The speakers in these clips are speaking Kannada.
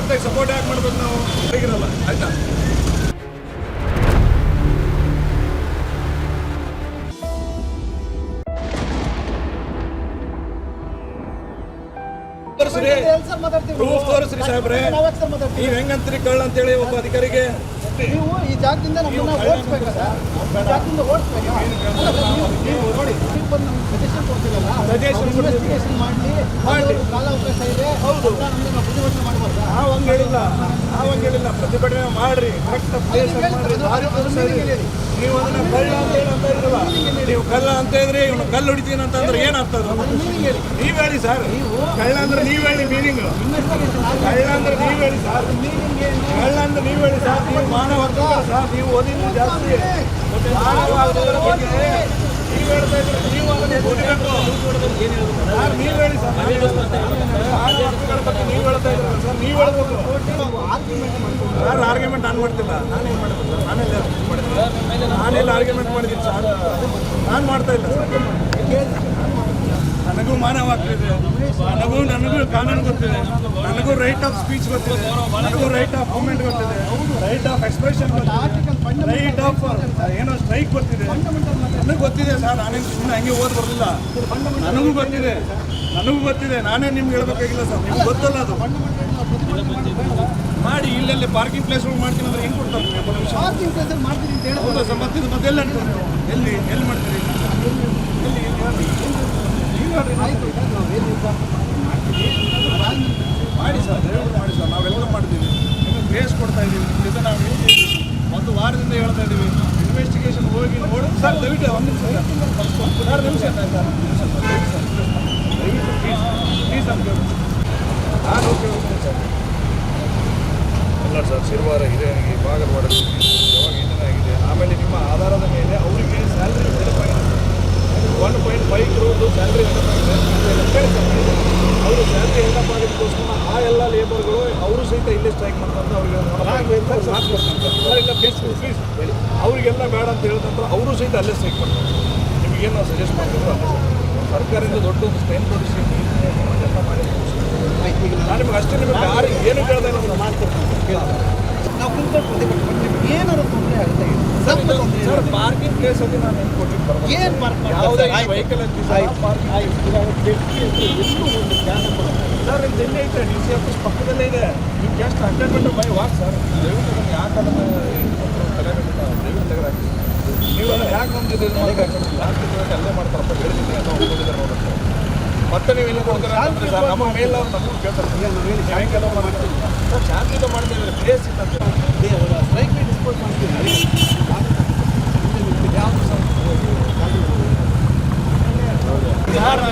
ಮಾಡ್ತಾ ಸಪೋರ್ಟ್ ಯಾಕೆ ಮಾಡ್ಬೇಕು ನಾವು? ಹೇಗಿರಲ್ಲ, ಆಯ್ತಾ? ಪ್ರೂಫ್ ತೋರಿಸ್ರಿ ಸಾಹೇಬ್ರೆ. ನೀವ್ ಹೆಂಗಂತೀರಿ ಕಳ್ಳ ಅಂತೇಳಿ ಒಬ್ಬ ಅಧಿಕಾರಿಗೆ. ನೀವು ಈ ಜಾಗದಿಂದ ನಮ್ಮನ್ನ ಜಾಗದಿಂದ ಹೇಳಿಲ್ಲ. ಪ್ರತಿಭಟನೆ ಮಾಡ್ರಿ. Correct place. ನೀವು ಅದನ್ನ ಕಳ್ಳ ಅಂತ ಇದ್ರಲ್ಲ ನೀವು ಕಳ್ಳ ಅಂತ ಇದ್ರೆ ಇವನು ಕಲ್ಲು ಹೊಡಿತೀನಿ ಅಂತ ಅಂದ್ರೆ ಏನಾಗ್ತದೆ ನೀವು ಹೇಳಿ ಸರ್. ಕಳ್ಳ ಅಂದ್ರೆ ನೀವು ಹೇಳಿ ಮೀನಿಂಗ್ ಕಳ್ಳ ಅಂದ್ರೆ ನೀವು ಹೇಳಿ ಸರ್. ಕಳ್ಳ ಅಂದ್ರೆ ನೀವು ಹೇಳಿ ಸರ್. ನೀವು ಮಾನವ ಸರ್. ನೀವು ಓದಿದ್ರು ಜಾಸ್ತಿ. ಮಾನವ ನೀವ್ ಹೇಳಿ ನೀವ್ ಸರ್ ನೀವ್ ಆರ್ಗ್ಯುಮೆಂಟ್ ನಾನು ಮಾಡ್ತಿಲ್ಲ ನಾನೇನು ಮಾಡಿಲ್ಲ ಸರ್ ನಾನೆಲ್ಲ ಮಾಡಿಲ್ಲ ನಾನೆಲ್ಲ ಆರ್ಗ್ಯುಮೆಂಟ್ ಮಾಡಿದ್ದೀನಿ ಸರ್? ನಾನು ಮಾಡ್ತಾ ಇಲ್ಲ ಸರ್. ನನಗೂ ಮಾನವ ಆಗ್ತಿದೆ ನನಗೂ ನನಗೂ ಕಾನೂನು ಗೊತ್ತಿದೆ. ನನಗೂ ರೈಟ್ ಆಫ್ ಸ್ಪೀಚ್ ಗೊತ್ತಿದೆ. ನನಗೂ ರೈಟ್ ಆಫ್ ಮೂಮೆಂಟ್ ಗೊತ್ತಿದೆ. ರೈಟ್ ಆಫ್ ಎಕ್ಸ್ಪ್ರೆಷನ್ ಗೊತ್ತಿದೆ. ರೈಟ್ ಆಫ್ ಏನೋ ಸ್ಟ್ರೈಕ್ ಗೊತ್ತಿದೆ. ನನಗೆ ಗೊತ್ತಿದೆ ಸರ್ ನಾನೇನು ಸುಮ್ಮನೆ ಹಂಗೆ ಓದ್ ಬರಲಿಲ್ಲ. ನನಗೂ ಗೊತ್ತಿದೆ. ನನಗೂ ಗೊತ್ತಿದೆ. ನಾನೇ ನಿಮ್ಗೆ ಹೇಳ್ಬೇಕಾಗಿಲ್ಲ ಸರ್. ನಿಮ್ಗೆ ಗೊತ್ತಲ್ಲ ಅದು. ಮಾಡಿ ಇಲ್ಲೆಲ್ಲಿ ಪಾರ್ಕಿಂಗ್ ಪ್ಲೇಸ್ಗಳು ಮಾಡ್ತೀನಿ ಅಂದ್ರೆ ಹೆಂಗೆ ಕೊಡ್ತಾರೆ? ಪಾರ್ಕಿಂಗ್ ಮಾಡ್ತೀನಿ ಅಂತ ಸರ್? ಮತ್ತೆ ಎಲ್ಲಿ ಎಲ್ಲಿ ಎಲ್ಲಿ ಮಾಡ್ತೀರಿ ಎಲ್ಲಿ? ಮಾಡಿ ಸರ್ ದಯವಿಟ್ಟು ಮಾಡಿ ಸರ್. ನಾವೆಲ್ಲ ಮಾಡ್ತೀವಿ. ನಿಮಗೆ ಬೇಸ್ ಕೊಡ್ತಾ ಇದ್ದೀವಿ ನಿಮ್ಮ ನಾವು ಒಂದು ವಾರದಿಂದ ಹೇಳ್ತಾ ಇದ್ದೀವಿ ಇನ್ವೆಸ್ಟಿಗೇಷನ್ ಹೋಗಿ ನೋಡಿ. ಸರ್ ದಯವಿಟ್ಟು ಒಂದು ನಿಮಿಷ. ಸರ್ ನಿಮಿಷ. ದಯವಿಟ್ಟು ಪ್ಲೀಸ್ ಪ್ಲೀಸ್ ಅಂತ ನಾನು ಕೇಳ್ತೀನಿ ಸರ್. ಅಲ್ಲ ಸರ್ ಶಿರ್ವಾರ ಹಿರಿಯನಿಗೆ ಬಾಗಲವಾಡ ಯಾವಾಗ ಏನೇನು ಆಗಿದೆ ಆಮೇಲೆ ನಿಮ್ಮ ಆಧಾರದ ಮೇಲೆ ಅವರಿಗೆ ಸ್ಯಾಲ್ರಿ ಡೆವಲಪ್ ಆಗಿದೆ ಒನ್ ಪಾಯಿಂಟ್ ಫೈವ್ ಕ್ರೋದು ಸ್ಯಾಲ್ರಿ ಡೆವಲಪ್ ಆಗಿದೆ ಅವರು ಸ್ಯಾಲ್ರಿ ಡೆವಲಪ್ ಆಗಿದ್ದಕ್ಕೋಸ್ಕರ ಆ ಎಲ್ಲ ಲೇಬರ್ಗಳು ಅವರು ಸಹಿತ ಇಲ್ಲೇ ಸ್ಟ್ರೈಕ್ ಮಾಡ್ತಾರೆ ಅವ್ರಿಗೆ ಸರ್ ಇಲ್ಲ ಪ್ಲೀಸ್ ಪ್ಲೀಸ್ ಹೇಳಿ ಅವರಿಗೆಲ್ಲ ಬೇಡ ಅಂತ ಹೇಳಿದ ಸಹಿತ ಅಲ್ಲೇ ಸ್ಟ್ರೈಕ್ ಮಾಡ್ತಾರೆ. ನಿಮಗೇನು ನಾವು ಸಜೆಸ್ಟ್ ಮಾಡ್ತೀವಿ ಅಲ್ಲೇ ಸರ್ಕಾರದಿಂದ ದೊಡ್ಡ ಒಂದು ಸ್ಟೈನ್ ಕೊಡಿಸಿ ಎಲ್ಲ ಮಾಡಿ ನಾನು ನಿಮ್ಗೆ ಅಷ್ಟೇ ನಿಮಗೆ ಯಾರು ಏನು ಇಲ್ಲ ನಾನು ಮಾಡ್ಕೊಡ್ತೀನಿ. ನಾವು ಕುಂತ್ಕೊಂಡು ಪ್ರತಿಭಟನೆ ಮಾಡ್ತೀವಿ. ಏನಾದ್ರು ತೊಂದರೆ ಆಗುತ್ತೆ ಸರ್ ಪಾರ್ಕಿಂಗ್ ಪ್ಲೇಸ್ ಅಲ್ಲಿ ನಾನು ಏನು ಕೊಟ್ಟಿದ್ದು. ಏನು ಪಾರ್ಕ್ ಯಾವುದೇ ಆಯ್ತು. ವೆಹಿಕಲ್ ಅಂತ. ಪಾರ್ಕಿಂಗ್ ಒಂದು ಜ್ಞಾನ ಕೊಡೋದು. ಸರ್ ನಿಮ್ದು ಎಲ್ಲಿ ಐತೆ ಡಿ ಸಿ ಆಫೀಸ್ ಪಕ್ಕದಲ್ಲೇ ಇದೆ. ನೀವು just hundred metre by walk sir. ದಯವಿಟ್ಟು ಅದನ್ನು ಯಾಕೆ ಅದನ್ನು ದಯವಿಟ್ಟು ತೆಗೆದಾಕಿ ನೀವು ಅದನ್ನು ಯಾಕೆ ನಮ್ಮ ಜೊತೆ ಅಲ್ಲೇ ಮಾಡ್ತಾರಪ್ಪ ಹೇಳಿದ್ದೀನಿ ಅಂತ ಒಪ್ಕೊಂಡಿದ್ದಾರೆ ನೋಡುತ್ತೆ ಮತ್ತೆ ನೀವು ಇಲ್ಲಿ ಕೊಡ್ತಾರೆ ಸರ್ ನಮ್ಮ ಮೇಲೆ ಅವ್ರು ನಮಗೂ ಕೇಳ್ತಾರೆ. ಸಾಯಂಕಾಲ ಮಾಡ್ತೀವಿ ಸರ್ ಶಾಂತಿಯುತ ಮಾಡ್ತಾ ಇದ್ದಾರೆ ಪ್ಲೇಸ್ ಇತ್ತಂತೆ ಸ್ಟ್ರೈಕ್ ಡಿಸ್ಪೋಸ್ ಮಾಡ್ತೀವಿ ಯಾವುದು ಸರ್ ಯಾರು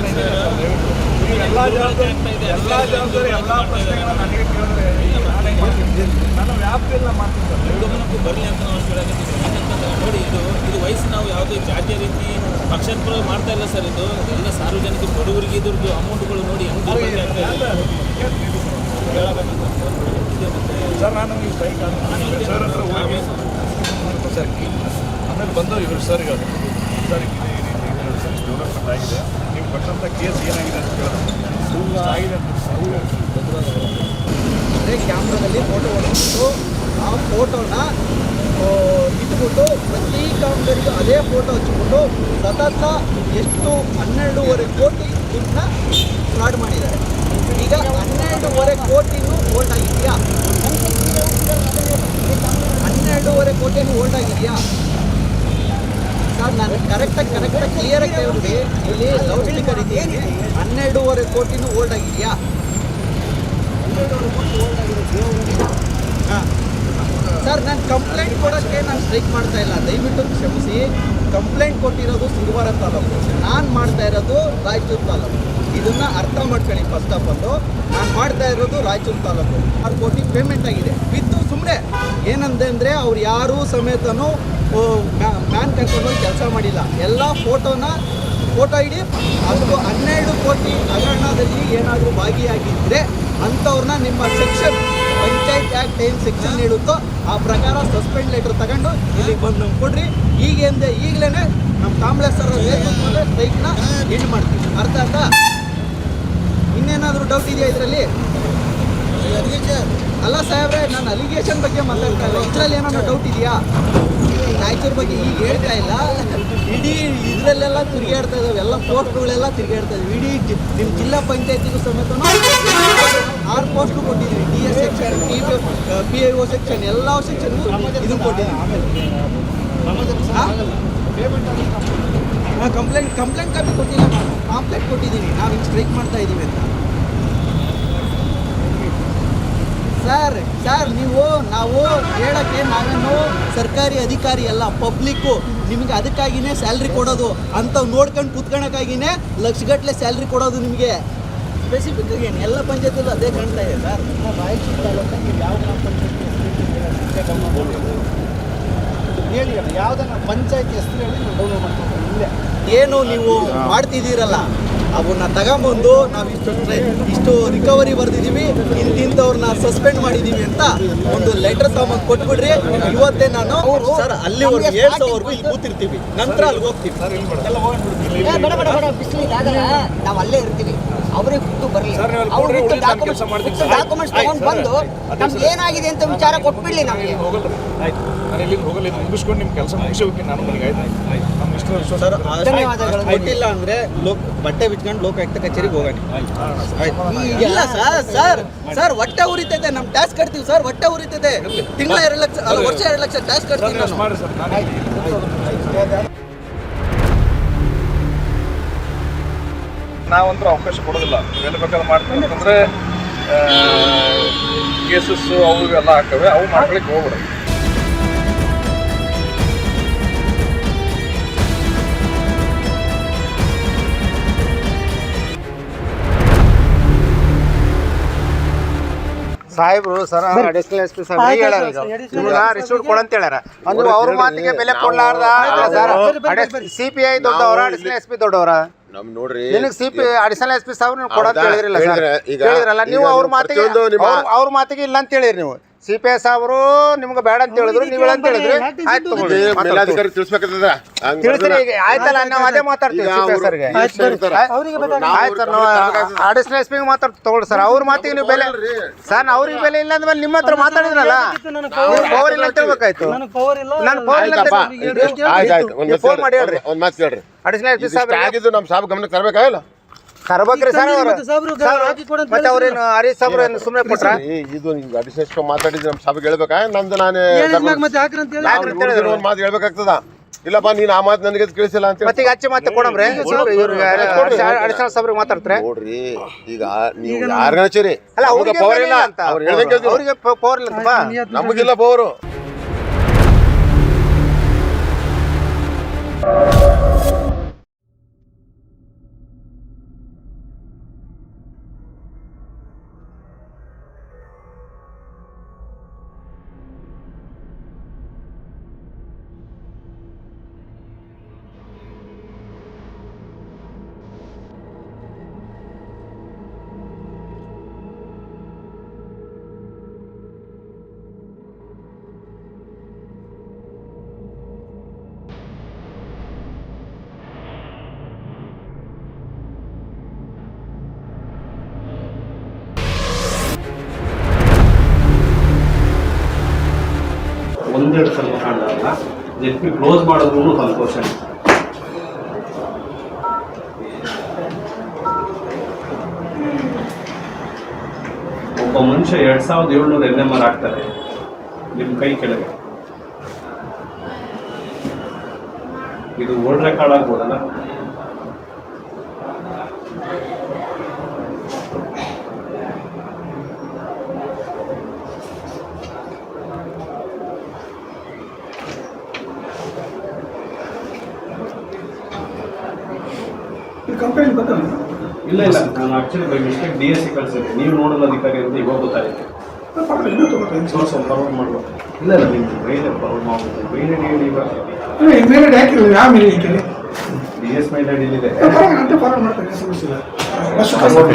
ಎಲ್ಲ ಜವಾಬ್ದಾರಿ ಎಲ್ಲ ಜವಾಬ್ದಾರಿ ಎಲ್ಲ ಪ್ರಶ್ನೆಗಳನ್ನ ನನಗೆ ಕೇಳಿದ್ರೆ ನಾನೇ ನನ್ನ ವ್ಯಾಪ್ತಿಯೆಲ್ಲ ದಯವಿಟ್ಟು. ಗಮನಕ್ಕೂ ಬರಲಿ ಅಂತ ನಾವು ಹೇಳಕತ್ತೀವಿ ನೋಡಿ ಇದು ಇದು ವಯಸ್ಸು ನಾವು ಯಾವುದೇ ಜಾತಿಯ ರೀತಿ ಪಕ್ಷಾಂತರ ಮಾಡ್ತಾ ಇಲ್ಲ ಸರ್ ಇದು. ಎಲ್ಲ ಸಾರ್ವಜನಿಕ ಬಡವರಿಗೆ ಇದ್ರದ್ದು ಅಮೌಂಟ್ಗಳು ನೋಡಿ ಸರ್ ನಾನು ಈ ಸ್ಟ್ರೈಕ್ ಸರ್ ಹತ್ರ ಹೋಗಿ ಸರ್. ಆಮೇಲೆ ಬಂದು ಇವರು ಸರ್ ಸರ್ ಇದೆ ಈ ರೀತಿ ಡೆವಲಪ್ಮೆಂಟ್ ಆಗಿದೆ. ಕೊಟ್ಟಂಥ ಕೇಸ್ ಏನಾಗಿದೆ ಅಂತ ಕೇಳಿದ್ರೆ ಆಗಿದೆ ಅಂತ ಅದೇ ಕ್ಯಾಮ್ರಾದಲ್ಲಿ ಫೋಟೋ ಹೊಡೆದ್ಬಿಟ್ಟು ಆ ಫೋಟೋನ ಇಟ್ಬಿಟ್ಟು ಪ್ರತಿ ಕೌಂಟರಿಗೂ ಅದೇ ಫೋಟೋ ಹಚ್ಚಿಬಿಟ್ಟು ಸತತ ಎಷ್ಟು ಹನ್ನೆರಡೂವರೆ ಕೋಟಿ ದುಡ್ಡನ್ನ ಫ್ರಾಡ್ ಮಾಡಿದ್ದಾರೆ. ಈಗ ಹನ್ನೆರಡೂವರೆ ಕೋಟಿನೂ ಓಲ್ಡ್ ಆಗಿದೆಯಾ? ಹನ್ನೆರಡೂವರೆ ಕೋಟಿನೂ ಓಲ್ಡ್ ಆಗಿದೆಯಾ? ನಾನು ಕರೆಕ್ಟಾಗಿ ಕರೆಕ್ಟಾಗಿ ಕ್ಲಿಯರಾಗಿ ಕೇಳಿದ್ವಿ ಇಲ್ಲಿ ಲೌಡ್ ಹನ್ನೆರಡೂವರೆ ಕೋಟಿನೂ ಓಲ್ಡ್ ಆಗಿದೆಯಾ? ಹಾಂ. ಸರ್, ನಾನು ಕಂಪ್ಲೇಂಟ್ ಕೊಡೋಕ್ಕೆ ನಾನು ಸ್ಟ್ರೈಕ್ ಮಾಡ್ತಾ ಇಲ್ಲ. ದಯವಿಟ್ಟು ಕ್ಷಮಿಸಿ. ಕಂಪ್ಲೇಂಟ್ ಕೊಟ್ಟಿರೋದು ಸಿರುವಾರ ತಾಲೂಕು. ನಾನು ಮಾಡ್ತಾ ಇರೋದು ರಾಯಚೂರು ತಾಲೂಕು. ಇದನ್ನು ಅರ್ಥ ಮಾಡ್ಕೊಳ್ಳಿ ಫಸ್ಟ್ ಆಫ್ ಆಲು ನಾನು ಮಾಡ್ತಾ ಇರೋದು ರಾಯಚೂರು ತಾಲೂಕು. ಆರು ಕೋಟಿ ಪೇಮೆಂಟ್ ಆಗಿದೆ. ಬಿದ್ದು ಸುಮ್ಮನೆ ಏನಂದೆ ಅಂದರೆ ಅವ್ರು ಯಾರೂ ಸಮೇತನೂ ಮ್ಯಾನ್ ಕರ್ಕೊಂಡು ಕೆಲಸ ಮಾಡಿಲ್ಲ. ಎಲ್ಲ ಫೋಟೋನ ಫೋಟೋ ಇಡಿ ಅದು ಹನ್ನೆರಡು ಕೋಟಿ ಹಗರಣದಲ್ಲಿ ಏನಾದರೂ ಭಾಗಿಯಾಗಿದ್ದರೆ ಅಂಥವ್ರನ್ನ ನಿಮ್ಮ ಸೆಕ್ಷನ್ ಪಂಚಾಯತ್ ಆ್ಯಕ್ಟ್ ಏನು ಸೆಕ್ಷನ್ ಹೇಳುತ್ತೋ ಆ ಪ್ರಕಾರ ಸಸ್ಪೆಂಡ್ ಲೆಟರ್ ತಗೊಂಡು ಇಲ್ಲಿಗೆ ಬಂದು ನಮ್ಗೆ ಕೊಡ್ರಿ ಈಗೇಂದೆ ಈಗಲೇ ನಮ್ಮ ಕಾಂಬ್ಳೇಶ್ವರ ಮೇಲೆ ಸ್ಟ್ರೈಕ್ನ ಎಂಡ್ ಮಾಡ್ತೀವಿ. ಅರ್ಥ ಆಯ್ತಾ? ಇನ್ನೇನಾದರೂ ಡೌಟ್ ಇದೆಯಾ ಇದರಲ್ಲಿ? ಅಲ್ಲ ಸಾಹೇಬ್ರೆ ನಾನು ಅಲಿಗೇಷನ್ ಬಗ್ಗೆ ಮಾತಾಡ್ತಾ ಇಲ್ಲ ಇದರಲ್ಲಿ ಏನಾದ್ರು ಡೌಟ್ ಇದೆಯಾ? ರಾಯಚೂರು ಬಗ್ಗೆ ಈಗ ಹೇಳ್ತಾ ಇಲ್ಲ. ಇಡೀ ಇದರಲ್ಲೆಲ್ಲ ತಿರುಗಾಡ್ತಾ ಇದಾವೆ. ಎಲ್ಲ ಪೋಸ್ಟ್ಗಳೆಲ್ಲ ತಿರುಗಾಡ್ತಾ ಇದಾವೆ. ಇಡೀ ನಿಮ್ಮ ಜಿಲ್ಲಾ ಪಂಚಾಯತಿಗೂ ಸಮೇತ ಆರು ಪೋಸ್ಟ್ ಕೊಟ್ಟಿದ್ದೀವಿ. D S section T P I O section ಎಲ್ಲ ಸೆಕ್ಷನ್ ಇದು ಕೊಟ್ಟಿದ್ದೀವಿ. ಕಂಪ್ಲೇಂಟ್ ಕಂಪ್ಲೇಂಟ್ ಕಾಪಿ ಕೊಟ್ಟಿಲ್ಲ. ಕಾಂಪ್ಲೇಂಟ್ ಕೊಟ್ಟಿದ್ದೀನಿ ನಾವು ಹಿಂಗೆ ಸ್ಟ್ರೈಕ್ ಮಾಡ್ತಾ ಇದ್ದೀವಿ ಅಂತ. ಸರ್ ಸರ್ ನೀವು ನಾವು ಹೇಳಕ್ಕೆ ನಾವೇನು ಸರ್ಕಾರಿ ಅಧಿಕಾರಿ ಅಲ್ಲ ಪಬ್ಲಿಕ್ಕು ನಿಮಗೆ ಅದಕ್ಕಾಗಿನೇ ಸ್ಯಾಲ್ರಿ ಕೊಡೋದು ಅಂತ ನೋಡ್ಕೊಂಡು ಕುತ್ಕೊಳಕ್ಕಾಗಿನೇ ಲಕ್ಷಗಟ್ಟಲೆ ಸ್ಯಾಲ್ರಿ ಕೊಡೋದು ನಿಮಗೆ. ಸ್ಪೆಸಿಫಿಕ್ ಏನು ಎಲ್ಲ ಪಂಚಾಯತಲ್ಲೂ ಅದೇ ಕಾಣ್ತಾ ಇದೆ ಸರ್ ಹೇಳಿ ಅಣ್ಣ ಯಾವ್ದನ್ನ ಪಂಚಾಯತ್ ಹೆಸರು ಹೇಳಿ ಡೌನ್ಲೋಡ್ ಮಾಡ್ಕೊಂಡು ಇಲ್ಲೇ. ಏನು ನೀವು ಮಾಡ್ತಿದ್ದೀರಲ್ಲ. ಅವನ್ನ ತಗೊಂಬಂದು ನಾವು ಇಷ್ಟು ಟ್ರೈ- ಇಷ್ಟು ರಿಕವರಿ ಬರ್ದಿದ್ದೀವಿ ಇಂತಿಂಥವ್ರನ್ನ ಸಸ್ಪೆಂಡ್ ಮಾಡಿದ್ದೀವಿ ಅಂತ ಒಂದು ಲೆಟರ್ ತಗೊಂಬಂದು ಕೊಟ್ಬಿಡ್ರಿ. ಇವತ್ತೇ ನಾನು ಸರ್ ಅಲ್ಲಿವರೆಗೂ ಏಳು ಸಾವಿರವರೆಗೂ ಇಲ್ಲಿ ಕೂತಿರ್ತೀವಿ. ನಂತರ ಅಲ್ಲಿ ಹೋಗ್ತೀವಿ. ನಾವು ಅಲ್ಲೇ ಇರ್ತೀವಿ. ಅವ್ರಿಗೆ ಬಿಟ್ಟು ಬರಲಿ. ಸರ್, ನೀವು ಅಲ್ಲಿ ಅವ್ರು ಮಾಡ್ತೀನಿ ಸರ್. ಡಾಕ್ಯುಮೆಂಟ್ಸ್ ತಗೊಂಡು ಬಂದು ನಮ್ಗೆ ಏನಾಗಿದೆ ಅಂತ ವಿಚಾರ ಕೊಟ್ಬಿಡ್ಲಿ ನಮಗೆ. ಹೋಗಲ್ಲ. ಆಯ್ತು. ನಾನು ಇಲ್ಲಿ ಹೋಗಲ್ಲ ಇದು ಮುಗಿಸ್ಕೊಂಡು ನಿಮ್ಮ ಕೆಲಸ ಮುಗಿಸಿ ನಾನು ಮನೆಗೆ ಆಯ್ತು. ಆಯ್ತು ನಮ್ಮ ಇಷ್ಟ ವಿಶ್ವಾಸ ಸರ್ ಧನ್ಯವಾದಗಳು. ಕೊಟ್ಟಿಲ್ಲ ಅಂದ್ರೆ ಲೋಕ್ ಬಟ್ಟೆ ಬಿಚ್ಕೊಂಡು ಲೋಕಾಯುಕ್ತ ಕಚೇರಿಗೆ ಹೋಗೋಣ. ಇಲ್ಲ ಸರ್ ಸರ್ ಸರ್ ಹೊಟ್ಟೆ ಉರಿತೈತೆ ನಮ್ಮ ಟ್ಯಾಕ್ಸ್ ಕಟ್ತೀವಿ ಸರ್ ಹೊಟ್ಟೆ ಉರಿತೈತೆ. ತಿಂಗಳ ಎರಡು ಲಕ್ಷ ಅಲ್ಲ ವರ್ಷ ಎರಡು ಲಕ್ಷ ಟ್ಯಾಕ್ಸ್ ಕಟ್ತೀವಿ ನಾನು. ನಾವಂತೂ ಅವಕಾಶ ಕೊಡೋದಿಲ್ಲ. ಎಲ್ಲಿ ಬೇಕಾದ್ರೆ ಮಾಡ್ತೀವಿ. ಅಂತಂದ್ರೆ ಕೇಸಸ್ ಅವು ಇವೆಲ್ಲ ಹಾಕವೆ ಅವು ಮಾಡ್ಲಿಕ್ಕೆ ಹೋಗ್ಬಿಡ ಸಾಹೇಬ್ರು sir additional S P sir ಹೇಳಾರ ಈಗ. ನಿಮ್ಗ ರಿಸೀವ್ಟ್ ಕೊಡಂತ ಹೇಳ್ಯಾರ. ಅಂದ್ರೆ ಅವ್ರ ಮಾತಿಗೆ ಬೆಲೆ ಕೊಡ್ಲಾರ್ದ. ಸಿ ಪಿ ಐ ದೊಡ್ಡವರ ಅಡಿಷನಲ್ ಎಸ್ ಪಿ ದೊಡ್ಡವರ? ನಮ್ ನೋಡ್ರಿ ನಿನಗೆ ಸಿಪಿ ಅಡಿಷನಲ್ ಎಸ್ ಪಿ ಸಾವಿರ ನೀವು ಕೊಡಂತ ಹೌದಾ? ಹೇಳಿದ್ರಲ್ಲ ಸರ್ ಈಗ- ಹೇಳಿದ್ರಲ್ಲ ನೀವು ಅವ್ರ ಮಾತಿಗೆ ಅವ್ರ ಮಾತಿಗೆ ಇಲ್ಲ ಅಂತ ಹೇಳಿರಿ ನೀವು ಸಿ ಪಿ ಎಸ್ ಅವರು ನಿಮ್ಗೆ ಬೇಡ ಅಂತ ಹೇಳಿದ್ರು ನೀವು ಅಂತ ಹೇಳಿದ್ರಿ ಆಯ್ತು ತಗೊಳ್ಳಿ. ಮೇಲಾಧಿಕಾರಿ ತಿಳಿಸ್ಬೇಕಾಗ್ತದ ತಿಳಿಸ್ರಿ. ಈಗ ಆಯ್ತಲ್ಲ ನಾವು ಅದೇ ಮಾತಾಡ್ತೀವಿ ಈಗ ಸಿ ಪಿ ಎಸ್ ಅವ್ರು ಸರ್ಗೆ ಎಷ್ಟು ಹೇಳ್ತಾರೆ? ನಾವು ಆಯ್ತು ಸರ್ ನಾವು? ಅಡಿಷನಲ್ ಎಸ್ ಪಿ ಮಾತಾಡ್ತೀವಿ ತಗೊಳ್ಳಿ ಸರ್. ಅವ್ರ ಮಾತಿಗೆ ನೀವು ಬೆಲೆ ಸರ್ ನಾ ಅವ್ರಿಗೆ ಬೆಲೆ ಇಲ್ಲ ಅಂದ್ಮೇಲೆ ನಿಮ್ಮ ಹತ್ರ ಮಾತಾಡಿದ್ರಲ್ಲ? ಪವರ್ ಇಲ್ಲ ಅಂತ ಹೇಳ್ಬೇಕಾಯ್ತು. ನಾನು ಪವರ್ ಇಲ್ಲ. ಆಯ್ತಪ್ಪ. ಆಯ್ತು ಆಯ್ತು. ಒಂದ್ ಮಾತ್ ಫೋನ್ ಮಾಡಿ ಹೇಳ್ರಿ. ಒಂದ್ ಮಾತು ಹೇಳ್ರಿ. ಅಡಿಷನಲ್ ಎಸ್ ಪಿ ಸಾಹೇಬ್ ಆಗಿದ್ದು ನಮ್ಮ ಸಾಬ್ ಗಮನಕ್ಕೆ ತರಬೇಕಾಗಿಲ್ಲ ತರ್ಬೇಕ್ರಿ ಸರ್ ಅವ್ರು ಮತ್ತೆ ಅವ್ರೇನು ಹರೀಶ್ ಸಾಬ್ರು ಏನು ಸುಮ್ಮನೆ ಕೊಟ್ರ? ಇದು ಮಾತಾಡಿದ್ರೆ ನಮ್ಮ ಸಾಬಿಗೆ ಹೇಳ್ಬೇಕಾ? ನಂದು ನಾನು ಅಂತ? ಒಂದು ಮಾತು ಹೇಳ್ಬೇಕಾಗ್ತದ? ಇಲ್ಲಪ್ಪ ನೀನ್ ಆ ಮಾತು ನನಗೆ ತಿಳಿಸಿಲ್ಲ ಅಂತ ಹೇಳಿ. ಮತ್ತೆ ಈಗ ಅಚ್ಚಿ ಮತ್ತೆ ಕೊಡಮ್ರಿ? ಇವ್ರಿಗೆ ಅಡಿಷನಲ್ ಸಾಬ್ರಿಗೆ ಮಾತಾಡ್ತಾರೆ? ನೋಡ್ರಿ ಈಗ ನೀವು ಹಚ್ಚಿರಿ? ಅಲ್ಲ ಅವ್ರಿಗೆ ಪವರ್ ಇಲ್ಲ. ಅಂತ. ಅವ್ರು ಹೇಳ್ದಂಗೆ ಕೇಳ್ತೀವಿ. ಅವ್ರಿಗೆ ಪವರ್ ಇಲ್ಲ ಅಂತಪ್ಪ. ನಮಗಿಲ್ಲ ಪವರು ಜೆಡ್ ಪಿ ಕ್ಲೋಸ್ ಮಾಡಿದ್ರು ಸಂತೋಷ. ಒಬ್ಬ ಮನುಷ್ಯ ಎರಡ್ ಸಾವಿರದ ಏಳ್ನೂರ ಎನ್ ಎಂ ಆರ್ ಆಗ್ತಾರೆ. ನಿಮ್ಮ ಕೈ ಕೆಳಗೆ. ಇದು ಓಲ್ಡ್ ರೆಕಾರ್ಡ್ ಆಗ್ಬೋದಲ್ಲ? ಇಲ್ಲ ಇಲ್ಲ. ನಾನು actually by mistake D S C ಕಳಿಸಿದ್ದೆ. ನೀವು ನೋಡಲ್ಲ ಅಧಿಕಾರಿ ಅಂತ ಇವಾಗ ಗೊತ್ತಾಯಿತು. ಸ್ವಲ್ಪ ಫಾರ್ವರ್ಡ್ ಮಾಡುವ. ಇಲ್ಲ ಇಲ್ಲ ಮೇಲೇ ಫಾರ್ವರ್ಡ್ ಮಾಡ್ಬೋದು ಬೇರೆ ಹೇಳಿ ಇವಾಗ. ಡಿ ಎಸ್ ಮೈಲ್ ಐ ಇದೆ ಫಾರ್ವರ್ಡ್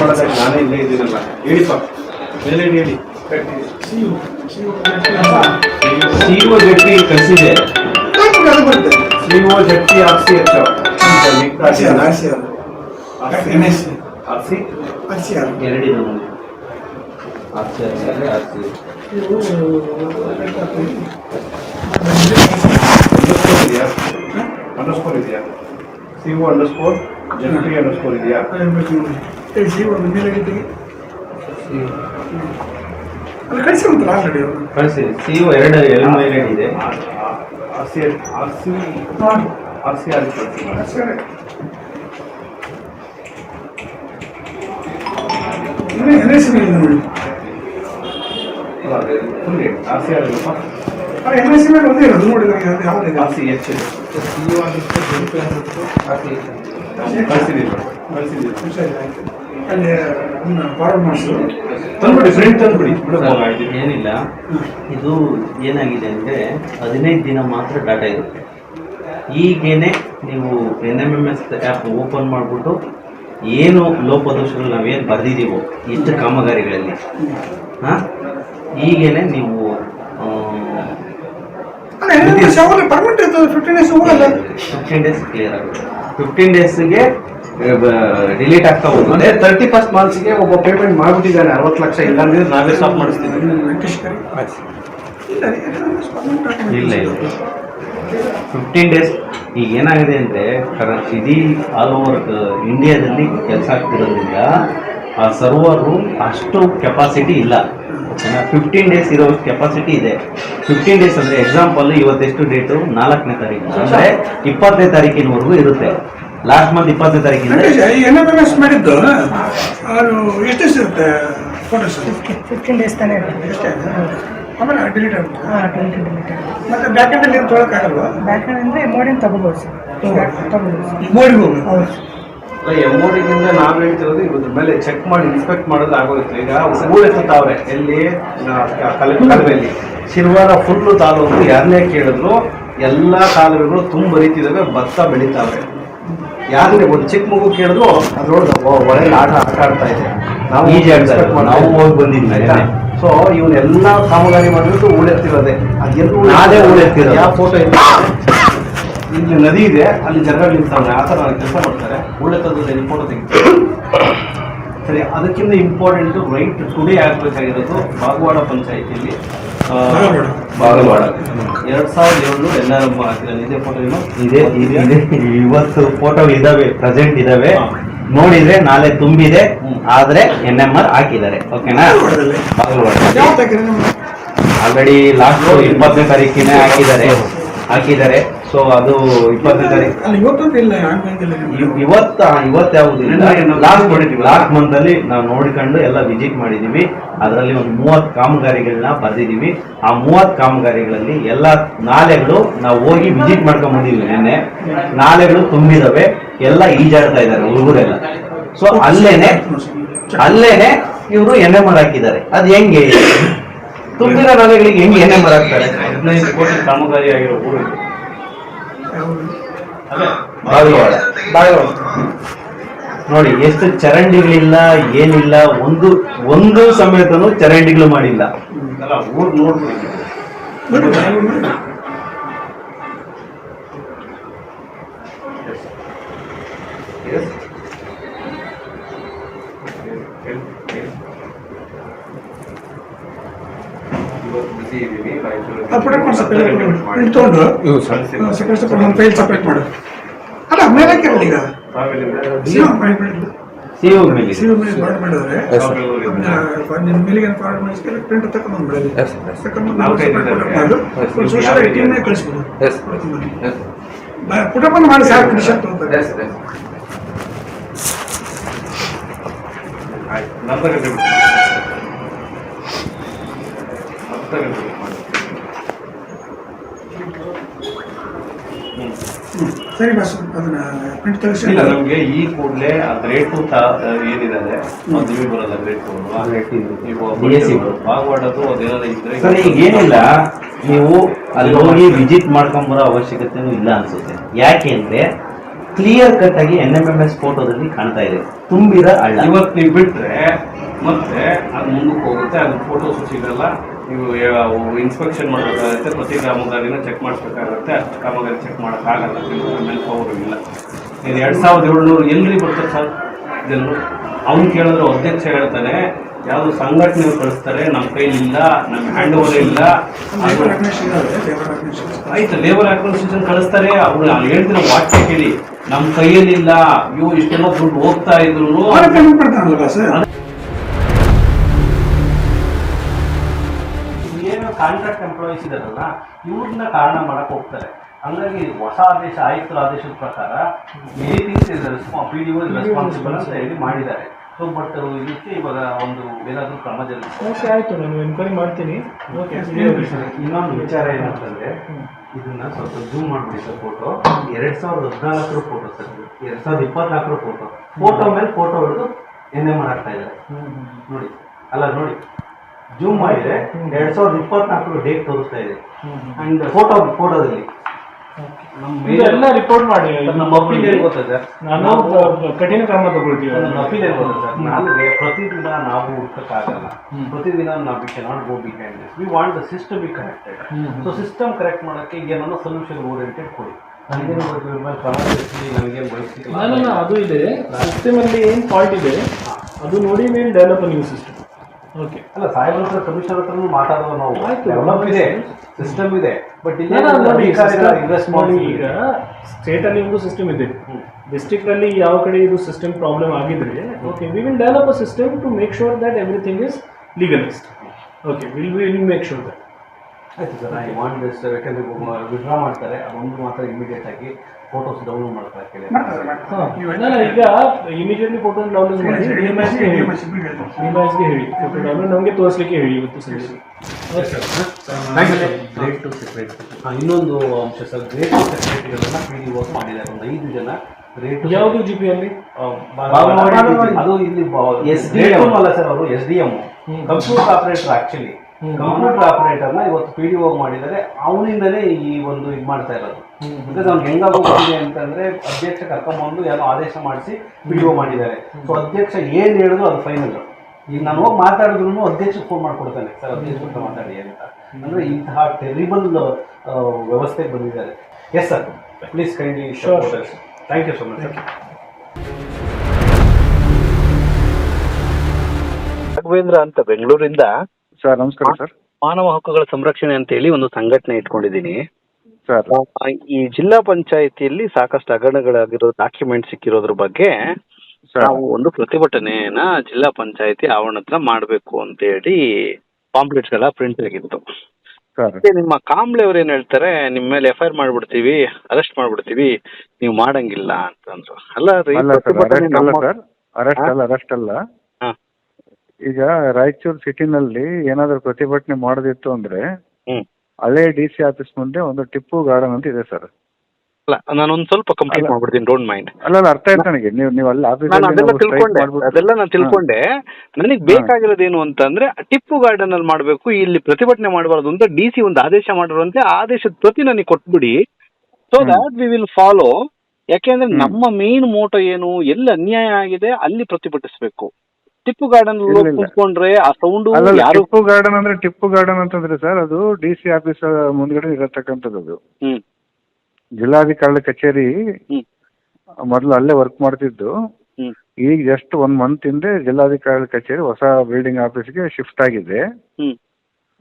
ಮಾಡೋದಕ್ಕೆ ನಾನೇ ಇಲ್ಲೇ ಇದ್ದೀನಲ್ಲ. ಹೇಳಿಪ್ಪ ಮೇಲೆ ಹೇಳಿ. ಸಿ ಒ ಜಟ್ಟಿ ಕಳಿಸಿದೆ. C Jetti R C R. C R ನಮ್ಮಲ್ಲಿ ಆರ್ ಸಿ ಆರ್ ಸಿ ಇದೆಯಾ? ಅಂಡರ್ಸ್ಕೋರ್ ಇದೆಯಾ? C O underscore P underscore ಇದೆಯಾ? ಕಳಿಸಿ ಉಂಟಲ್ಲ ಆಲ್ರೆಡಿ ಕಳಿಸಿ. ಸಿ ಒ ಎರಡು ಎಲ್ ಮೈಲೇಜ್ ಇದೆ R C R C R C R ಕಳಿಸಿ. ಎನ್ ಎಸ್ ನೋಡಿ. Full R C R N S ಮೇಲೆ ಒಂದೇ ಇರೋದು ನೋಡಿ ನನಗೆ ಅದು ಆರ್ ಸಿ ಎಚ್ ಕಳಿಸಿದ್ದೀವಿ. ಕಳಿಸಿದ್ದೀವಿ. ಅಲ್ಲಿ ಫಾರ್ವರ್ಡ್ ಮಾಡಿಸು. ತಂದ್ಬಿಡಿ ಪ್ರಿಂಟ್ ತಂದ್ಬಿಡಿ. ಬಿಡಬಹುದು ಏನಿಲ್ಲ. ಇದು ಏನಾಗಿದೆ ಅಂದರೆ ಹದಿನೈದು ದಿನ ಮಾತ್ರ ಡಾಟಾ ಇರುತ್ತೆ. ಈಗೇನೆ ನೀವು N M M S app open ಮಾಡಿಬಿಟ್ಟು ಏನು ಲೋಪದೋಷಗಳು ನಾವೇನು ಬರೆದಿದ್ದೀವೋ ಇಷ್ಟು ಕಾಮಗಾರಿಗಳಲ್ಲಿ. ಹಾಂ? ಈಗೇನೆ ನೀವು ಫಿಫ್ಟೀನ್ ಡೇಸ್ ಹೋಗಲ್ಲ. ಫಿಫ್ಟೀನ್ ಡೇಸ್ ಕ್ಲಿಯರ್ ಆಗುತ್ತೆ. ಫಿಫ್ಟೀನ್ ಡೇಸ್ಗೆ ಡಿಲೀಟ್ ಆಗ್ತಾ ಹೋಗುತ್ತೆ. ಅಂದ್ರೆ ತರ್ಟಿ ಫಸ್ಟ್ ಮಾರ್ಚ್ಗೆ ಒಬ್ಬ ಪೇಮೆಂಟ್ ಮಾಡಿಬಿಟ್ಟಿದ್ದಾನೆ ಅರವತ್ತು ಲಕ್ಷ ಇಲ್ಲ ಅಂದ್ರೆ ನಾವೇ ಸ್ಟಾಪ್ ಮಾಡಿಸ್ತೀವಿ. ಇಲ್ಲ ಇಲ್ಲ ಫಿಫ್ಟೀನ್ ಡೇಸ್ ಈಗ ಏನಾಗಿದೆ ಅಂದರೆ ಕರ ಇಡೀ ಆಲ್ ಓವರ್ ಇಂಡಿಯಾದಲ್ಲಿ ಕೆಲಸ ಆಗ್ತಿರೋದ್ರಿಂದ ಆ ಸರ್ವರು ಅಷ್ಟು ಕೆಪಾಸಿಟಿ ಇಲ್ಲ. ಓಕೆನಾ ಫಿಫ್ಟೀನ್ ಡೇಸ್ ಇರೋ ಕೆಪಾಸಿಟಿ ಇದೆ. ಫಿಫ್ಟೀನ್ ಡೇಸ್ ಅಂದರೆ ಎಕ್ಸಾಂಪಲ್ ಇವತ್ತೆಷ್ಟು ಡೇಟು ನಾಲ್ಕನೇ ತಾರೀಕು. ಅಂದರೆ ಇಪ್ಪತ್ತನೇ ತಾರೀಕಿನವರೆಗೂ ಇರುತ್ತೆ. ಲಾಸ್ಟ್ ಮಂತ್ ಇಪ್ಪತ್ತನೇ ಎಸ್ ಮಾಡಿದ್ದು ಎಷ್ಟು ಇರುತ್ತೆ? ಫಿಫ್ಟೀನ್ ಡೇಸ್ ತಾನೇ ಇರುತ್ತೆ. ಎಷ್ಟೇ ಆಮೇಲೆ ಡಿಲೀಟ್ ಆಗುತ್ತೆ. ಹಾಂ ಮತ್ತೆ ಬ್ಯಾಕ್ ಎಂಡಲ್ಲಿ ಏನು ತೊಗೊಳಕ್ಕಾಗಲ್ವಾ ಬ್ಯಾಕ್ ಅಂದರೆ ಮೋಡಿನ ತಗೋಬೋದು ಸರ್? ತಗೋಬೋದು. ಮೋಡಿಗೆ ಹೋಗಿ ಹೌದು ಸರ್. ಎಮ್ಮೋಡಿಗಿಂದ ನಾವು ಹೇಳ್ತಿರೋದು ಇದ್ರ ಮೇಲೆ ಚೆಕ್ ಮಾಡಿ ಇನ್ಸ್ಪೆಕ್ಟ್ ಮಾಡೋದು ಆಗೋಯ್ತು. ಈಗ ಊರು ಎತ್ತುತ್ತಾವ್ರೆ ಎಲ್ಲಿ? ಕಲವೆಯಲ್ಲಿ ಶಿರ್ವಾರ ಫುಲ್ಲು ತಾಲೂಕು ಯಾರನ್ನೇ ಕೇಳಿದ್ರು ಎಲ್ಲ ಕಾಲುವೆಗಳು ತುಂಬ ಬರೀತಿದ್ದಾವೆ ಭತ್ತ ಬೆಳೀತಾವೆ ಯಾರನ್ನೇ ಒಂದು ಚಿಕ್ಕ ಮಗು ಕೇಳಿದ್ರು ಅದ್ರೊಳಗೆ ಒಳಗೆ ಆಟ ಆಟ ಆಡ್ತಾ ಇದೆ ನಾವು ಈಜಾಡ್ತಾ inspect ಇರೋದು. ನಾವು ಹೋಗಿ ಬಂದಿದ್ವಿ? ಸೊ ಇವನ್ನೆಲ್ಲ ಕಾಮಗಾರಿ ಮಾಡಿಬಿಟ್ಟು ಊಳೆತ್ತಿರೋದೆ. ಅದೆಲ್ಲ ನಾನೇ ಊಳೆತ್ತಿರೋದು. ಯಾವ ಫೋಟೋ ಇದೆ? ಇಲ್ಲಿ ನದಿ ಇದೆ. ಅಲ್ಲಿ ಜನಗಳು ನಿಲ್ತಾವೆ ಆ ಥರ ಕೆಲಸ ಮಾಡ್ತಾರೆ. ಊಳೆತ್ತದಲ್ಲಿ ಫೋಟೋ ತೆಗಿತಾರೆ? ಸರಿ ಅದಕ್ಕಿಂತ ಇಂಪಾರ್ಟೆಂಟ್ ರೈಟ್ ಟುಡೇ ಆಗಬೇಕಾಗಿರೋದು ಬಾಗವಾಡ ಪಂಚಾಯಿತಿಯಲ್ಲಿ ಬಾಗವಾಡ ಎರಡು ಸಾವಿರದ ಏಳು ಎನ್ ಹಾಕಿದ್ರೆ ಇದೇ ಫೋಟೋ ಇದೆ. ಇವತ್ತು ಫೋಟೋ ಇದಾವೆ ಪ್ರೆಸೆಂಟ್ ಇದಾವೆ. ನೋಡಿದ್ರೆ ನಾಳೆ ತುಂಬಿದೆ ಆದ್ರೆ ಎನ್ ಎಂ ಆರ್ ಹಾಕಿದ್ದಾರೆ ಓಕೆನಾ ಆಲ್ರೆಡಿ ಲಾಸ್ಟ್ ಇಪ್ಪತ್ತನೇ ತಾರೀಕಿನೇ ಹಾಕಿದ್ದಾರೆ. ಹಾಕಿದ್ದಾರೆ. ಸೊ ಅದು ಇಪ್ಪತ್ತನೇ ತಾರೀಕು. ಇವತ್ತ ಇವತ್ತು? ನಿನ್ನೆ ಲಾಸ್ಟ್. ಲಾಸ್ಟ್ ಮಂತ್ ಅಲ್ಲಿ ನಾವು ನೋಡಿಕೊಂಡು ಎಲ್ಲ ವಿಸಿಟ್ ಮಾಡಿದೀವಿ. ಅದರಲ್ಲಿ ಒಂದು ಮೂವತ್ತು ಕಾಮಗಾರಿಗಳನ್ನ ಬರೆದಿದ್ದೀವಿ. ಆ ಮೂವತ್ತು ಕಾಮಗಾರಿಗಳಲ್ಲಿ ಎಲ್ಲ ನಾಲೆಗಳು ನಾವು ಹೋಗಿ ವಿಸಿಟ್ ಮಾಡ್ಕೊಂಡ್ ಬಂದಿದ್ವಿ ನಿನ್ನೆ. ನಾಲೆಗಳು ತುಂಬಿದವೆ. ಎಲ್ಲ ಈಜಾಡ್ತಾ ಇದ್ದಾರೆ ಹುಡುಗರೆಲ್ಲ ಸೊ ಅಲ್ಲೇನೆ ಅಲ್ಲೇನೆ ಇವರು ಎಣ್ಣೆ ಮರ ಹಾಕಿದ್ದಾರೆ. ಅದು ಹೆಂಗೆ? ತುಂಬಿದ ನಾಲೆಗಳಿಗೆ ಹೆಂಗೆ ಎಣ್ಣೆ ಮರ ಹಾಕ್ತಾರೆ? ಹದಿನೈದು ಕೋಟಿ ಕಾಮಗಾರಿ ಆಗಿರೋ ಊರು ಬಾಗಲವಾಡ ಬಾಗಲವಾಡ ನೋಡಿ ಎಷ್ಟು ಚರಂಡಿಗಳಿಲ್ಲ ಏನಿಲ್ಲ ಒಂದು ಒಂದು ಸಮೇತನು ಚರಂಡಿಗಳು ಮಾಡಿಲ್ಲ. ಸಪ್ರೇಟ್ ಮಾಡಿ. ಅಲ್ಲ ಮೇಲೆ ಈಗ. ಸಿಒ ಮೇಲೆ? ಸಿಒ ಮೇಲೆ. ಫಾರ್ವರ್ಡ್ ಮಾಡಿದ್ರೆ. ನಿಮ್ಮ ಮೇಲಿಗೆ ಫಾರ್ವರ್ಡ್ ಮಾಡಿಸ್ಕೊಂಡು ಪ್ರಿಂಟ್ ತಗೊಂಡ್ಬಂದ್ಬಿಡಲಿ ತಗೊಂಡ್ಬಂದು ನಾವು ಕೈ ಮಾಡು ಸೋಷಿಯಲ್ ಐಟಿನೇ ಕಳಿಸ್ಬಿಡು. ಪುಟಪ್ಪನ ಮಾಡಿ ಸಾಕು ಟಿ-ಶರ್ಟ್ ತಗೋತಾರೆ ಆಯ್ತು ನಂತರ ಗಂಟೆ ಬಿಟ್ಟು ಹತ್ತು ಗಂಟೆ ಬಿಟ್ಟು ಮಾಡಿ. ಸರಿ ಬಸ್ ಅದನ್ನ ಪ್ರಿಂಟ್ ತೆಗಿಸಿ ಇಲ್ಲ ನಮಗೆ ಈ ಕೂಡಲೇ ಆ ಗ್ರೇಟ್ ಟು ಏನಿದೆ ಅದು ನಿಮಗೆ ಬರಲ್ಲ ಗ್ರೇಟ್ ಟು ನೀವು. ಬಾಗವಾಡೋದು ಅದೇನಾದ್ರು ಇದ್ರೆ ಸರ್ ಈಗ ಏನಿಲ್ಲ ನೀವು ಅಲ್ಲಿ ಹೋಗಿ ವಿಸಿಟ್ ಮಾಡ್ಕೊಂಬರೋ ಅವಶ್ಯಕತೆನೂ ಇಲ್ಲ ಅನ್ಸುತ್ತೆ. ಯಾಕೆ ಅಂದ್ರೆ ಕ್ಲಿಯರ್ ಕಟ್ ಆಗಿ ಎನ್ ಎಂ ಎಂ ಎಸ್ ಫೋಟೋದಲ್ಲಿ ಕಾಣ್ತಾ ಇದೆ. ತುಂಬಿರ ಹಳ್ಳ. ಇವತ್ತು ನೀವು ಬಿಟ್ರೆ ಮತ್ತೆ ಅದು ಮುಂದಕ್ಕೆ ಹೋಗುತ್ತೆ ಅದು ಫೋಟೋಸ್ ಸಿಗಲ್ಲ. ನೀವು ಇನ್ಸ್ಪೆಕ್ಷನ್ ಮಾಡಬೇಕಾಗುತ್ತೆ ಪ್ರತಿ ಕಾಮಗಾರಿನ ಚೆಕ್ ಮಾಡಿಸ್ಬೇಕಾಗುತ್ತೆ ಅಷ್ಟು ಕಾಮಗಾರಿ ಚೆಕ್ ಮಾಡೋಕ್ಕಾಗಲ್ಲ ಮೆನ್ ಪವರ್ ಇಲ್ಲ. ಇದು ಎರಡು ಸಾವಿರದ ಏಳ್ನೂರು ಎಲ್ರಿ ಬರ್ತಾರೆ ಸರ್ ಜನರು ಅವ್ನು ಕೇಳಿದ್ರೆ ಅಧ್ಯಕ್ಷ ಹೇಳ್ತಾನೆ ಯಾವ್ದು ಸಂಘಟನೆ ಕಳಿಸ್ತಾರೆ ನಮ್ಮ ಕೈಲಿಲ್ಲ ನಮ್ಮ ಹ್ಯಾಂಡ್ ಓವರ್ ಇಲ್ಲ ಆಯ್ತು ಲೇಬರ್ ಅಡ್ಮಿನಿಸ್ಟ್ರೇಷನ್ ಕಳಿಸ್ತಾರೆ ಅವ್ರು ನಾನು ಹೇಳ್ತೀನಿ ವಾಕ್ಯ ಕೇಳಿ. ನಮ್ಮ ಕೈಯಲ್ಲಿ ಇಲ್ಲ ಇವು ಇಷ್ಟೆಲ್ಲ ದುಡ್ಡು ಹೋಗ್ತಾ ಇದ್ರು. ಕಾಂಟ್ರಾಕ್ಟ್ ಎಂಪ್ಲಾಯೀಸ್ ಇದಾರಲ್ಲ ಇವ್ರನ್ನ ಕಾರಣ ಮಾಡಕ್ಕೆ ಹೋಗ್ತಾರೆ. ಹಂಗಾಗಿ ಹೊಸ ಆದೇಶ ಆಯುಕ್ತರ ಆದೇಶದ ಪ್ರಕಾರ anything is P D responsible ಅಂತ ಹೇಳಿ ಮಾಡಿದ್ದಾರೆ. ಸೊ ಬಟ್ ಇದಕ್ಕೆ ಇವಾಗ ಒಂದು ಏನಾದರೂ ಕ್ರಮ ಜರುಗಿಸಿ ಓಕೆ ಆಯಿತು ನಾನು ಎನ್ಕ್ವೈರಿ ಮಾಡ್ತೀನಿ. ಇನ್ನೊಂದು ವಿಚಾರ ಏನಂತಂದ್ರೆ ಇದನ್ನ ಸ್ವಲ್ಪ ಜೂಮ್ ಮಾಡಿಬಿಡಿ ಸರ್ ಫೋಟೋ ಎರಡು ಸಾವಿರದ ಹದಿನಾಲ್ಕರ ಫೋಟೋ ಸರ್ ಎರಡು ಸಾವಿರದ ಇಪ್ಪತ್ನಾಲ್ಕರ ಫೋಟೋ ಫೋಟೋ ಮೇಲೆ ಫೋಟೋ ಹಿಡಿದು ಎನ್ನೆ ಮಾಡ್ತಾ ಇದ್ದಾರೆ. ನೋಡಿ. ಅಲ್ಲ ನೋಡಿ. ಜೂಮ್ ಮಾಡಿದ್ರೆ ಎರಡ್ ಸಾವಿರದ ಇಪ್ಪತ್ನಾಲ್ಕು ಡೇಟ್ ತೋರಿಸ್ತಾ ಇದೆ. ಅಂಡ್ ಫೋಟೋ ಫೋಟೋದಲ್ಲಿ ಇದೆಲ್ಲ ರಿಪೋರ್ಟ್ ಮಾಡಿ. ನಮ್ಮ ಏನ್ ಗೊತ್ತಾ ಸರ್. ನಾನು ಕಠಿಣ ಕ್ರಮ ತಗೊಳ್ತೀವಿ. ನನ್ನ ಅಪೀಲ್ ಏನ್ ಸರ್. ನಮಗೆ ಪ್ರತಿದಿನ ನಾವು ಹುಡ್ಕಕ್ಕಾಗಲ್ಲ. ಪ್ರತಿದಿನ ನಾವು we cannot go behind this we want the system be connected so system correct ಮಾಡೋಕ್ಕೆ ಈಗ ಏನೋ ಸೊಲ್ಯೂಷನ್ ಓರಿಯೆಂಟೆಡ್ ಕೊಡಿ. ನನಗೇನು ಗೊತ್ತು ಇವ್ರ ಮೇಲೆ ಕ್ರಮ ಜರುಗಿಸಿ ನನಗೆ ವಹಿಸಿಲ್ಲ ನಾನು ಅದು ಇದೆ. ಸಿಸ್ಟಮ್ ಅಲ್ಲಿ ಏನು ಫಾಲ್ಟ್ ಇದೆ ಅದು ನೋಡಿ ಮೇಲೆ ಡೆವಲಪ್ ನ್ಯೂ ಸಿಸ್ಟಮ್ ಓಕೆ ಅಲ್ಲ ಸಾಹೇಬ್ರ ಹತ್ರ ಕಮಿಷನರ್ ಹತ್ರ ಮಾತಾಡೋದು ನಾವು. ಆಯ್ತು. ಡೆವಲಪ್ ಇದೆ ಸಿಸ್ಟಮ್ ಇದೆ. ಬಟ್ ಇಲ್ಲ ನೋಡಿ ಇನ್ವೆಸ್ಟ್ ಮಾಡಿ ಈಗ ಸ್ಟೇಟ್ ಅಲ್ಲಿ ಒಂದು ಸಿಸ್ಟಮ್ ಇದೆ. ಡಿಸ್ಟ್ರಿಕ್ಟ್ ಅಲ್ಲಿ ಯಾವ ಕಡೆ ಇದು ಸಿಸ್ಟಮ್ ಪ್ರಾಬ್ಲಮ್ ಆಗಿದ್ರೆ okay we will develop a system to make sure that everything is legalised okay will will make sure that ಆಯ್ತು ಸರ್ ಐ ವಾಂಟ್ ದಿಸ್ ಯಾಕಂದ್ರೆ ವಿಡ್ರಾ ಮಾಡ್ತಾರೆ ಅದೊಂದು ಮಾತ್ರ ಇಮಿಡಿಯೇಟ್ ಆಗಿ. ಫೋಟೋಸ್ ಡೌನ್ಲೋಡ್ ಮಾಡ್ತಾರೆ ಕೇಳಿ ನಾನು ಈಗ ಇಮಿಡಿಯೇಟ್ಲಿ ಫೋಟೋ ಡೌನ್ಲೋಡ್ ಮಾಡಿ ಡಿಎಂಎಸ್ಗೆ ಹೇಳಿ. ಡಿಎಂಎಸ್ಗೆ ಹೇಳಿ. ಫೋಟೋ ಡೌನ್ಲೋಡ್ ನಮಗೆ ತೋರಿಸ್ಲಿಕ್ಕೆ ಹೇಳಿ ಇವತ್ತು ಸಂಜೆ. ಗ್ರೇಟ್ ಟು ಸೆಕ್ರೆಟ್ ಇನ್ನೊಂದು ಅಂಶ ಸರ್ ಗ್ರೇಟ್ ಟು ಸೆಕ್ರೆಟರಿಗಳನ್ನ ಪಿ ಡಿ ವರ್ಕ್ ಮಾಡಿದ್ದಾರೆ. ಒಂದು ಐದು ಜನ ರೇಟ್ ಯಾವುದು ಜಿ ಪಿ ಅಲ್ಲಿ? ಅದು ಇಲ್ಲಿ ಎಸ್ ಡಿ ಎಂ ಅಲ್ಲ ಸರ್ ಅವರು S D M computer operator actually computer ಆಪರೇಟರ್ನ ಇವತ್ತು ಪಿ ಡಿ ಮಾಡಿದ್ದಾರೆ. ಅವನಿಂದಲೇ ಈ ಒಂದು ಇದು ಮಾಡ್ತಾ ಇರೋದು. ಬಿಕಾಸ್ ಅವ್ನು ಹೆಂಗಾಗೋ ಬಂದಿದೆ ಅಂತಂದ್ರೆ ಅಧ್ಯಕ್ಷ ಕರ್ಕೊಂಬಂದು ಏನೋ ಆದೇಶ ಮಾಡಿಸಿ ವಿಡಿಯೋ ಮಾಡಿದ್ದಾರೆ. ಸೊ ಅಧ್ಯಕ್ಷ ಏನ್ ಹೇಳಿದ್ರು ಅದು ಫೈನಲ್ ಈಗ ನಾನು ಹೋಗಿ ಮಾತಾಡಿದ್ರು ಅಧ್ಯಕ್ಷ ಫೋನ್ ಮಾಡ್ಕೊಡ್ತಾನೆ. ಸರ್ ಅಧ್ಯಕ್ಷ ಮಾತಾಡಿ ಅಂತ. ಅಂದ್ರೆ ಇಂತಹ ಟೆರಿಬಲ್ ವ್ಯವಸ್ಥೆ ಬಂದಿದ್ದಾರೆ. Yes sir please kindly thank you so much sir Raghavendra ಅಂತ ಬೆಂಗಳೂರಿಂದ ಸರ್ ನಮಸ್ಕಾರ ಸರ್ ಮಾನವ ಹಕ್ಕುಗಳ ಸಂರಕ್ಷಣೆ ಅಂತ ಹೇಳಿ ಒಂದು ಸಂಘಟನೆ ಇಟ್ಕೊಂಡಿದ್ದೀನಿ. ಸರ್ ಈ ಜಿಲ್ಲಾ ಪಂಚಾಯತಿಯಲ್ಲಿ ಸಾಕಷ್ಟು ಹಗರಣಗಳಾಗಿರೋ ಡಾಕ್ಯುಮೆಂಟ್ ಸಿಕ್ಕಿರೋದ್ರ ಬಗ್ಗೆ ಸರ್. ನಾವು ಒಂದು ಪ್ರತಿಭಟನೆಯನ್ನ ಜಿಲ್ಲಾ ಪಂಚಾಯತಿ ಆವರಣ ಹತ್ರ ಮಾಡಬೇಕು ಅಂತ ಹೇಳಿ ಪಾಂಪ್ಲೆಟ್ಸ್ ಎಲ್ಲ ಪ್ರಿಂಟ್ ಆಗಿತ್ತು. ಸರ್. ಮತ್ತೆ ನಿಮ್ಮ ಕಾಂಬ್ಳೆ ಅವ್ರು ಏನ್ ಹೇಳ್ತಾರೆ ನಿಮ್ಮ ಮೇಲೆ ಎಫ್ ಐ ಆರ್ ಮಾಡ್ಬಿಡ್ತೀವಿ ಅರೆಸ್ಟ್ ಮಾಡ್ಬಿಡ್ತೀವಿ ನೀವು ಮಾಡಂಗಿಲ್ಲ ಅಂತಂದ್ರು ಅಲ್ಲ ರೀ ಅಲ್ಲ ಸರ್ ಪ್ರತಿಭಟನೆ ಅರೆಸ್ಟ್ ಅಲ್ಲ ನಮ್ಮ- ಸರ್. ಅರೆಸ್ಟ್ ಅಲ್ಲ ಅರೆಸ್ಟ್ ಅಲ್ಲ. ಹಾ. ಈಗ ರಾಯಚೂರು ಸಿಟಿನಲ್ಲಿ ಏನಾದ್ರು ಪ್ರತಿಭಟನೆ ಮಾಡದಿತ್ತು ಅಂದ್ರೆ ಹ್ಮ್. ಹಳೆ ಡಿ ಸಿ ಆಫೀಸ್ ಮುಂದೆ ಒಂದು ಟಿಪ್ಪು ಗಾರ್ಡನ್ ಅಂತ ಇದೆ ಸರ್. ಅಲ್ಲ ನಾನೊಂದ್ ಸ್ವಲ್ಪ ಕಂಪ್ಲೀಟ್ ಮಾಡ್ಬಿಡ್ತೀನಿ ಡೋಂಟ್ ಮೈಂಡ್ ಅಲ್ಲ ಅಲ್ಲ ಅರ್ಥ ಆಯ್ತು ನನಗೆ. ನೀವು ನೀವು ಅಲ್ಲಿ ಆಫೀಸ್ ನಾನು ಅದೆಲ್ಲ ತಿಳ್ಕೊಂಡೆ ಅದೆಲ್ಲ ನಾನು ತಿಳ್ಕೊಂಡೆ. ನನಗೆ ಬೇಕಾಗಿರೋದೇನು ಅಂತಂದ್ರೆ ಟಿಪ್ಪು ಗಾರ್ಡನ್ ಅಲ್ಲಿ ಮಾಡಬೇಕು ಇಲ್ಲಿ ಪ್ರತಿಭಟನೆ ಮಾಡಬಾರ್ದು ಅಂತ ಡಿ ಸಿ ಒಂದು ಆದೇಶ ಮಾಡಿರುವಂತೆ ಆದೇಶದ ಪ್ರತಿ ನನಗೆ ಕೊಟ್ಬಿಡಿ. So. That we will follow ಯಾಕೆಂದ್ರೆ. ನಮ್ಮ ಮೇನ್ ಮೋಟೋ ಏನು ಎಲ್ಲಿ ಅನ್ಯಾಯ ಆಗಿದೆ ಅಲ್ಲಿ ಪ್ರತಿಭಟಿಸಬೇಕು. ಟಿಪ್ಪು ಗಾರ್ಡನ್. ಕೂತ್ಕೊಂಡ್ರೆ ಆ ಸೌಂಡ್ ಯಾರು ಟಿಪ್ಪು ಗಾರ್ಡನ್ ಅಂದ್ರೆ ಟಿಪ್ಪು ಗಾರ್ಡನ್ ಅಂತಂದ್ರೆ ಸರ್ ಅದು ಡಿ ಸಿ ಆಫೀಸ್ ಮುಂದ್ಗಡೆ ಇರತಕ್ಕಂಥದ್ದು ಅದು. ಜಿಲ್ಲಾಧಿಕಾರಿ ಕಚೇರಿ ಮೊದಲು ಅಲ್ಲೇ ವರ್ಕ್ ಮಾಡ್ತಿದ್ದು. ಈಗ ಜಸ್ಟ್ ಒನ್ ಮಂತ್ ಹಿಂದೆ ಜಿಲ್ಲಾಧಿಕಾರಿ ಕಚೇರಿ ಹೊಸ ಬಿಲ್ಡಿಂಗ್ ಆಫೀಸ್ಗೆ ಶಿಫ್ಟ್ ಆಗಿದೆ.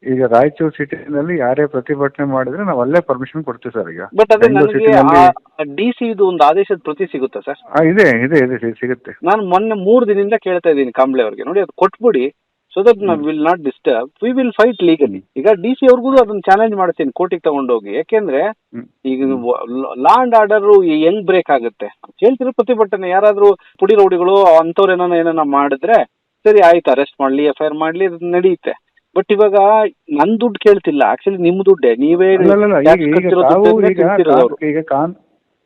ಈಗ ರಾಯಚೂರು ಸಿಟಿನಲ್ಲಿ ಯಾರೇ ಪ್ರತಿಭಟನೆ ಮಾಡಿದ್ರೆ ನಾವು ಅಲ್ಲೇ ಪರ್ಮಿಷನ್ ಕೊಡ್ತೀವಿ ಸರ್ ಈಗ. ಬಟ್ ಅದೇ ಬೆಂಗಳೂರು ನನಗೆ ಸಿಟಿನಲ್ಲಿ ಡಿ ಸಿ ಇದು ಒಂದು ಆದೇಶದ ಪ್ರತಿ ಸಿಗುತ್ತಾ ಸರ್ ಇದೆ ಇದೆ ಇದೆ ಸಿ- ಸಿಗುತ್ತೆ. ನಾನು ಮೊನ್ನೆ ಮೂರು ದಿನದಿಂದ ಕೇಳ್ತಾ ಇದ್ದೀನಿ ಕಾಂಬ್ಳೆ ಅವ್ರಿಗೆ. ನೋಡಿ ಅದು ಕೊಟ್ಬಿಡಿ ಸೊ ದಟ್ ನಾವು will not disturb we will fight legally ಈಗ ಡಿ ಸಿ ಅವ್ರಿಗೂ ಅದನ್ನ ಚಾಲೆಂಜ್ ಮಾಡ್ತೀನಿ ಕೋರ್ಟಿಗೆ ತಗೊಂಡೋಗಿ. ಯಾಕೆಂದ್ರೆ ಹ್ಮ್. ಈಗ ಲಾ ಅಂಡ್ ಆರ್ಡರ್ ಹೆಂಗ್ ಬ್ರೇಕ್ ಆಗುತ್ತೆ? ಹೇಳ್ತಿರೋ ಪ್ರತಿಭಟನೆ ಯಾರಾದ್ರೂ ಪುಡಿ ರೌಡಿಗಳು ಅಂಥವ್ರು ಏನಾನ ಏನಾನ ಮಾಡಿದ್ರೆ ಸರಿ ಆಯ್ತು ಅರೆಸ್ಟ್ ಮಾಡ್ಲಿ ಎಫ್ ಐ ಆರ್ ಮಾಡ್ಲಿ ಅದು ನಡೆಯುತ್ತೆ ಬಟ್ ಇವಾಗ ನನ್ ದುಡ್ಡು ಕೇಳ್ತಿಲ್ಲ. ಆಕ್ಚುಲಿ ನಿಮ್ ದುಡ್ಡೇ. ನೀವೇ ಈಗ tax ಈಗ ಕಟ್ಟಿರೋ ತಾವು ದುಡ್ಡನ್ನೇ ಈಗ ತಿಂತಿರೋದು ಅವ್ರು. ಈಗ ಕಾನ್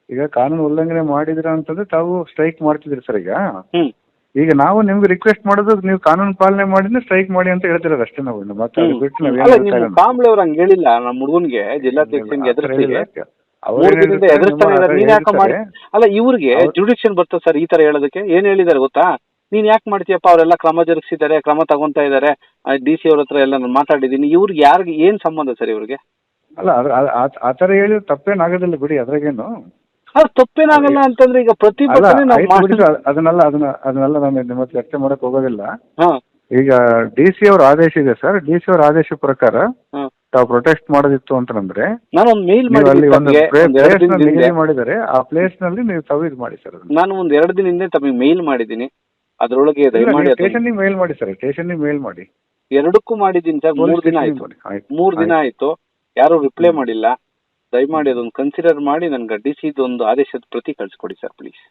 ಈಗ ಕಾನೂನು ಉಲ್ಲಂಘನೆ ಮಾಡಿದ್ರ ಅಂತಂದ್ರೆ ತಾವು ಸ್ಟ್ರೈಕ್ ಮಾಡ್ತಿದ್ರಿ ಸರ್ ಈಗ. ಹ್ಮ್. ಈಗ ನಾವು ನಿಮ್ಗೆ ರಿಕ್ವೆಸ್ಟ್ ಮಾಡೋದು ನೀವು ಕಾನೂನು ಪಾಲನೆ ಮಾಡಿದ್ರೆ ಸ್ಟ್ರೈಕ್ ಮಾಡಿ ಅಂತ ಹೇಳ್ತಿರೋದು ಅಷ್ಟೇ ನಾವು ಇನ್ನು. ಮತ್ತೆ ಅದು. ಬಿಟ್ಟು ಅಲ್ಲ ನೀವು. ಕಾಂಬ್ಳೆ ಅವ್ರು ಹಂಗ ಹೇಳಿಲ್ಲ. ನಮ್ಮ ಹುಡುಗನ್ಗೆ ಜಿಲ್ಲಾಧ್ಯಕ್ಷನ್ಗೆ ಆ ಥರ ಎದುರಿಸಿ ಇಲ್ಲ. ಅವ್ರು ಮೂರು ಏನ್ ದಿನದಿಂದ ಎದುರಿಸ್ತಾನೆ ನಿಮ್ಮ ನೀನ್ ಯಾಕೆ ಮಾಡಿ ಅಲ್ಲ ಇವ್ರಿಗೆ ಜುಡಿಷನ್ ಬರ್ತದೆ ಸರ್ ಈ ತರ ಹೇಳೋದಕ್ಕೆ. ಏನ್ ಹೇಳಿದಾರೆ ಗೊತ್ತಾ? ನೀನ್ ಯಾಕೆ ಮಾಡ್ತೀಯಪ್ಪ? ಅವರೆಲ್ಲ ಕ್ರಮ ಜರುಗಿಸಿದ್ದಾರೆ ಕ್ರಮ ತಗೊಂತ ಇದ್ದಾರೆ. ಡಿ ಸಿ ಅವ್ರ ಹತ್ರ ಎಲ್ಲ ನಾನು ಮಾತಾಡಿದ್ದೀನಿ. ಇವ್ರಿಗೆ ಯಾರಿಗೆ ಏನ್ ಸಂಬಂಧ ಸರ್ ಇವ್ರಿಗೆ? ಅಲ್ಲ ಆತರ ಹೇಳಿದ್ರೆ ಆ- ಆ ಥರ ಹೇಳಿ ತಪ್ಪೇನಾಗೋದಿಲ್ಲ ಬಿಡಿ ಅದ್ರಾಗೇನು? ಅದು ತಪ್ಪೇನಾಗಲ್ಲ ಅಂತಂದ್ರೆ ಈಗ ಪ್ರತಿ ಪ್ರತಿಭಟನೆ ನಾವು ಆಯ್ತು ಬಿಡಿ ಮಾಡಿ ಸರ್, ಅದನ್ನೆಲ್ಲ ಅದನ್ನ ಅದನ್ನೆಲ್ಲ ನಾನು ನಿಮ್ಮ ಹತ್ರ ಚರ್ಚೆ ಮಾಡಕ್ ಹೋಗೋದಿಲ್ಲ. ಹಾ. ಈಗ ಡಿ ಸಿ ಅವ್ರ ಆದೇಶ ಇದೆ ಸರ್. ಡಿ ಸಿ ಅವ್ರ ಆದೇಶ ಪ್ರಕಾರ. ತಾವು ಪ್ರೊಟೆಸ್ಟ್ ಮಾಡೋದಿತ್ತು ಅಂತಂದ್ರೆ ನಾನು ಒಂದು ಮೇಲ್ ನೀವು ಅಲ್ಲಿ ಮಾಡಿದ್ದೀನಿ ಒಂದು ತಮಗೆ ಪ್ಲೇಸ್ ದಿನದ ಮಾಡಿದ್ದಾರೆ ಆ ಪ್ಲೇಸ್ನಲ್ಲಿ ನೀವು ತಾವು ಇದು ಮಾಡಿ ಸರ್ ಅದನ್ನ. ನಾನು ಒಂದು ಎರಡು ದಿನ ಹಿಂದೆ ತಮಗೆ ಮೇಲ್ ಮಾಡಿದ್ದೀನಿ. ಅದರೊಳಗೆ ದಯಮಾಡಿ ಅದನ್ನ- ಸ್ಟೇಷನ್ ಮೇಲ್ ಮಾಡಿ ಸರ್ ಸ್ಟೇಷನ್ ಮೇಲ್ ಮಾಡಿ. ಎರಡಕ್ಕೂ ಮಾಡಿದ್ದೀನಿ ಸರ್ ಮೂರು ದಿನ ಆಯ್ತು. ಮೂರ್ ದಿನ ಆಯ್ತು. ಯಾರು ರಿಪ್ಲೈ ಮಾಡಿಲ್ಲ. ದಯಮಾಡಿ ಅದೊಂದು ಕನ್ಸಿಡರ್ ಮಾಡಿ ನನ್ಗೆ ಡಿ ಸಿ ಒಂದು ಆದೇಶದ ಪ್ರತಿ ಕಳ್ಸಿಕೊಡಿ ಸರ್ ಪ್ಲೀಸ್